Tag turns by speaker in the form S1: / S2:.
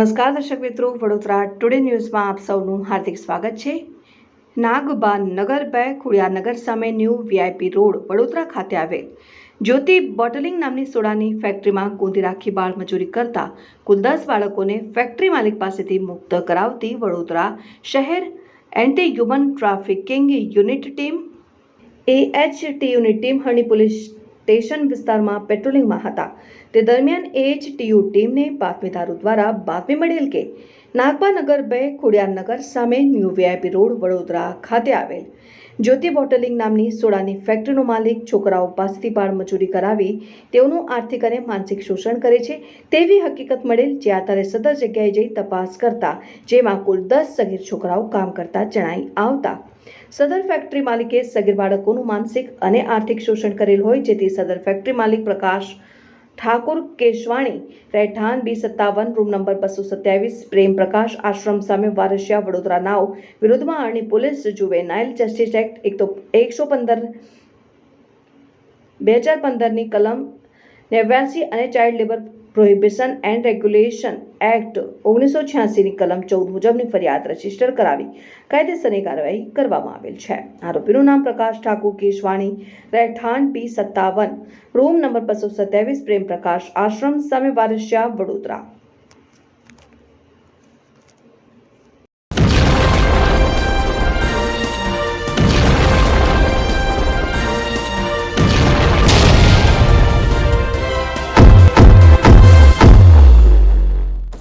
S1: નમસ્કાર દર્શક મિત્રો, વડોદરા ટુડે ન્યૂઝમાં આપ સૌનું હાર્દિક સ્વાગત છે. નાગબા નગર બે ખુડિયાનગર સામે ન્યૂ વીઆઈપી રોડ વડોદરા ખાતે આવેલ જ્યોતિ બોટલિંગ નામની સોડાની ફેક્ટરીમાં ગોંધી રાખી બાળ મજૂરી કરતા કુલ દસ બાળકોને ફેક્ટરી માલિક પાસેથી મુક્ત કરાવતી વડોદરા શહેર anti human trafficking unit team એએચટીયુની team Harni police station વિસ્તારમાં પેટ્રોલિંગમાં હતા. તે દરમિયાન એએચટીયુ ટીમને બાતમીદારો દ્વારા બાતમી મળેલ કે નાગબાનગર બે ખોડિયારનગર સામે ન્યૂ વીઆઈપી રોડ વડોદરા ખાતે આવેલ. જ્યોતિ બોટલિંગ નામની સોડાની ફેક્ટરીનો માલિક છોકરાઓ પાસેથી બાળ મજૂરી કરાવી તેઓનું આર્થિક અને માનસિક શોષણ કરે છે. તેવી હકીકત મળેલ જે આધારે સદર જગ્યાએ જઈ તપાસ કરતા, જેમાં કુલ દસ સગીર છોકરાઓ કામ કરતા જણાઈ આવતા. સદર ફેક્ટરી માલિકે સગીર બાળકોનું માનસિક અને આર્થિક શોષણ કરેલ હોય, જેથી સદર ફેક્ટરી માલિક પ્રકાશ ઠાકોર કેશવાણી રહેઠાણ બી સત્તાવન રૂમ નંબર બસો સત્યાવીસ પ્રેમ પ્રકાશ આશ્રમ સામે વારસિયા વડોદરા નાવ વિરોધમાં અરણી પોલીસ જુવેનાઇલ જસ્ટિસ એક્ટ એકસો પંદર બે હજાર પંદરની કલમ નેવ્યાસી અને child labour prohibition and regulation act ઓગણીસો છ્યાસીની કલમ ચૌદ મુજબની ફરિયાદ રજિસ્ટર કરાવી કાયદેસરની કાર્યવાહી કરવામાં આવેલ છે. આરોપીનું નામ પ્રકાશ ઠાકુર કેશવાણી, રહેઠાણ પી સત્તાવન, રૂમ નંબર બસો સત્યાવીસ પ્રેમ પ્રકાશ આશ્રમ સામે વારસિયા વડોદરા.